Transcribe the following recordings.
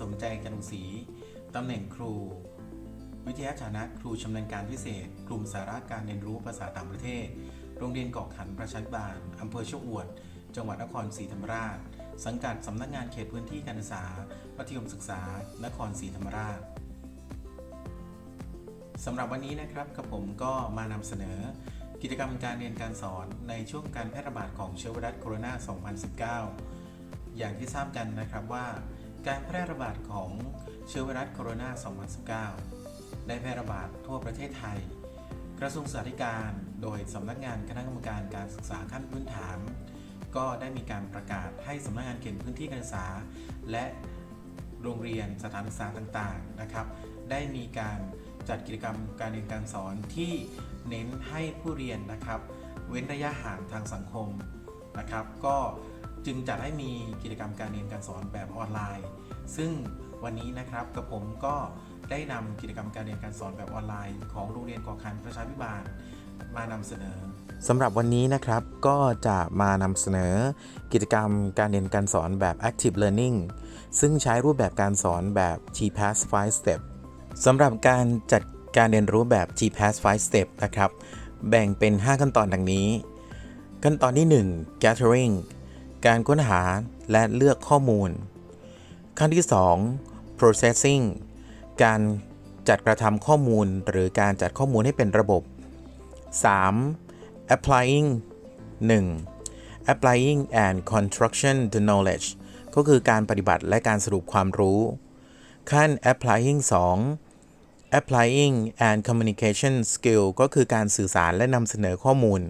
สมใจจันทร์ศรีตำแหน่งครู วิทยาฐานะครูชำนาญการพิเศษ กลุ่มสาระการเรียนรู้ภาษาต่างประเทศ โรงเรียนเกาะขันประชาบาลอำเภอชะอวด จังหวัดนครศรีธรรมราช สังกัดสำนักงานเขตพื้นที่การศึกษามัธยมศึกษา นครศรีธรรมราชสำหรับวันนี้นะครับกับผมก็มานำเสนอ กิจกรรมการเรียนการสอนในช่วงการแพร่ระบาดของเชื้อไวรัสโคโรนา 2019 อย่างที่ทราบกันนะครับว่า การแพร่ระบาดของเชื้อไวรัสโคโรนา 2019 ได้แพร่ระบาดทั่วประเทศไทย กระทรวงสาธารณการ โดยสำนักงานคณะกรรมการการศึกษาขั้นพื้นฐาน ก็ได้มีการประกาศให้สำนักงานเขตพื้นที่การศึกษา และโรงเรียนสถานศึกษาต่างๆนะครับ ได้มีการจัดกิจกรรมการเรียนการสอนที่เน้นให้ผู้เรียนนะครับ เว้นระยะห่างทางสังคมนะครับ ก็ จึงจัดให้มีกิจกรรมการเรียนการสอนแบบออนไลน์ ซึ่งวันนี้นะครับกับผมก็ได้นำกิจกรรมการเรียนการสอนแบบออนไลน์ ของโรงเรียนกอคันประชาพิบาลมานำเสนอสำหรับวันนี้นะครับก็จะมานำเสนอกิจกรรมการเรียนการสอนแบบ Active Learning ซึ่งใช้รูปแบบการสอนแบบ GPAS 5 Step สำหรับการจัดการเรียนรู้แบบ GPAS 5 Step นะครับ แบ่งเป็น 5 ขั้นตอนดังนี้ ขั้นตอนที่ 1 Gathering การค้นหาและเลือกข้อมูล ขั้นที่ 2 Processing การจัดกระทำข้อมูลหรือการจัดข้อมูลให้เป็นระบบ 3. applying 1. applying and construction the knowledge ก็คือการปฏิบัติและการสรุปความรู้ ขั้น applying 2. applying and communication skill ก็คือการสื่อสารและนำเสนอข้อมูล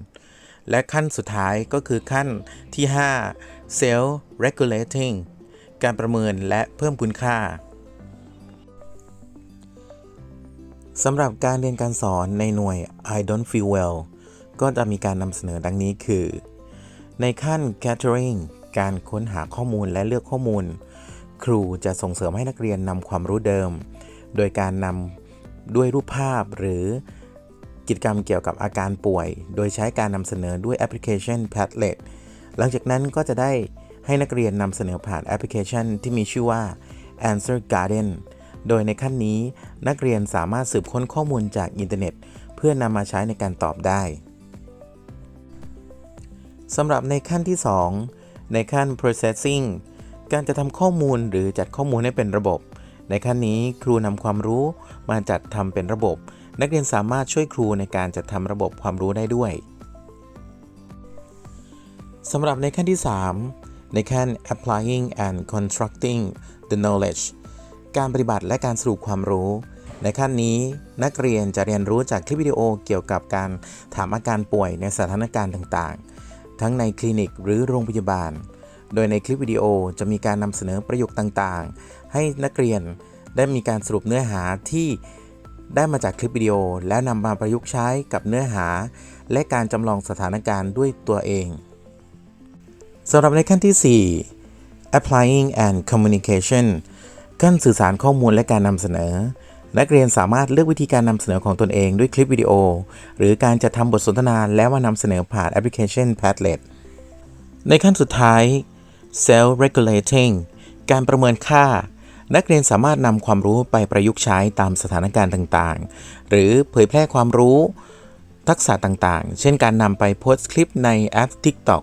และขั้นสุดท้ายก็คือขั้นที่ 5 self regulating การประเมินและเพิ่มคุณค่าสำหรับการเรียนการสอนในหน่วย I don't feel well ก็จะมีการนำเสนอดังนี้คือ ในขั้น gathering การค้นหาข้อมูลและเลือกข้อมูล ครูจะส่งเสริมให้นักเรียนนำความรู้เดิม โดยการนำด้วยรูปภาพหรือ กิจกรรมเกี่ยวกับอาการป่วย โดยใช้การนำเสนอด้วยแอปพลิเคชัน Padlet หลังจากนั้นก็จะได้ให้นักเรียนนำเสนอผ่านแอปพลิเคชันที่มีชื่อว่า Answer Garden โดยในขั้นนี้นักเรียนสามารถสืบค้นข้อมูลจากอินเทอร์เน็ต เพื่อนำมาใช้ในการตอบได้สำหรับในขั้นที่ 2 ในขั้น processing การจะทำข้อมูลหรือจัดข้อมูลให้เป็นระบบ ในขั้นนี้ครูนำความรู้มาจัดทำเป็นระบบ นักเรียนสามารถช่วยครูในการจัดทำระบบความรู้ได้ด้วยสำหรับในขั้นที่ 3 ในขั้น applying and constructing the knowledge การปฏิบัติและการสรุปความรู้ ในขั้นนี้นักเรียนจะเรียนรู้จากคลิปวิดีโอเกี่ยวกับการถามอาการป่วยในสถานการณ์ต่างๆ ทั้งในคลินิกหรือโรงพยาบาล โดยในคลิปวิดีโอจะมีการนำเสนอประโยคต่างๆ ให้นักเรียนได้มีการสรุปเนื้อหาที่ ได้มาจากคลิปวิดีโอแล้วนำมาประยุกต์ใช้กับเนื้อหา และการจำลองสถานการณ์ด้วยตัวเองสำหรับในขั้นที่ 4 applying and communication การสื่อสารข้อมูลและการนำเสนอ นักเรียนสามารถเลือกวิธีการนำเสนอของตนเองด้วยคลิปวิดีโอ หรือการจัดทำบทสนทนาแล้วมานำเสนอผ่านแอปพลิเคชัน Padlet ในขั้นสุดท้าย self regulating การประเมินค่า นักเรียนสามารถนำความรู้ไปประยุกต์ใช้ตามสถานการณ์ต่างๆ หรือเผยแพร่ความรู้ทักษะต่างๆ เช่นการนำไปโพสต์คลิปในแอป TikTok